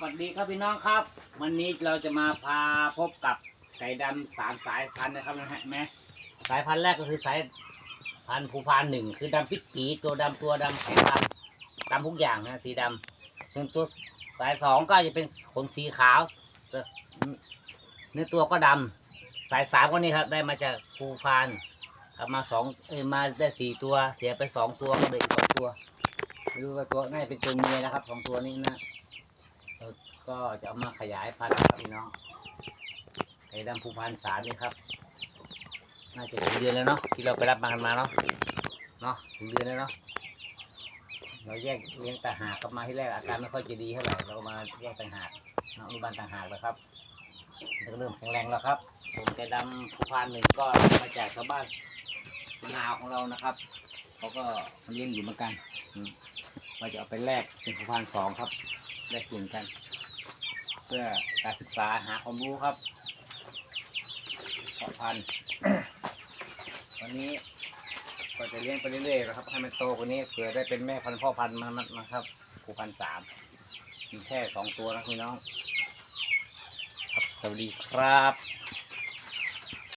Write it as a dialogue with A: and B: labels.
A: สวัสดีครับพี่น้องครับ วันนี้เราจะมาพาพบกับไก่ดำสามสายพันธุ์นะครับนะฮะแม่สายพันธุ์แรกก็คือสายพันธุ์ภูพานหนึ่งคือดำปิดปีตัวดำตัวดำแข็งดำดำทุกอย่างนะสีดำส่วนตัวสายสองก็จะเป็นขนสีขาวเนื้อตัวก็ดำสายสามก็นี่ครับได้มาจากภูพานเอามาสองเอ้มาได้สี่ตัวเสียไปสองตัวเหลืออีกสองตัวไม่รู้ว่าตัวน่าจะเป็นตัวเมียนะครับสองตัวนี้นะ เราก็จะเอามาขยายพันธุ์ครับพี่น้องไก่ดำภูพานสามนี่ครับ น่าจะถึงเดือนแล้วเนาะที่เราไปรับมากันมาเนาะเนาะถึงเดือนแล้วเนาะเราแยกเลี้ยงต่างหากกลับมาที่แรกอาการไม่ค่อยจะดีเท่าไหร่เรามาแยกต่างหากเนาะอนุบาลต่างหากแล้วครับแล้วก็เริ่มแข็งแรงแล้วครับผมไก่ดำภูพานหนึ่งก็มาจากชาวบ้านมะนาวของเรานะครับเขาก็เลี้ยงอยู่เหมือนกันมว่าจะเอาไปแลกเป็นภูพานสองครับ แลกเปลี่ยนกัน เพื่อการศึกษาหาความรู้ครับเพาะพันธุ์วันนี้ก็จะเลี้ยงไปเรื่อยๆนะครับให้มันโตกว่านี้เผื่อได้เป็นแม่พันธุ์พ่อพันธุ์มันนะครับผูพันสามมีแค่สองตัวนะพี่น้อง ครับสวัสดีครับ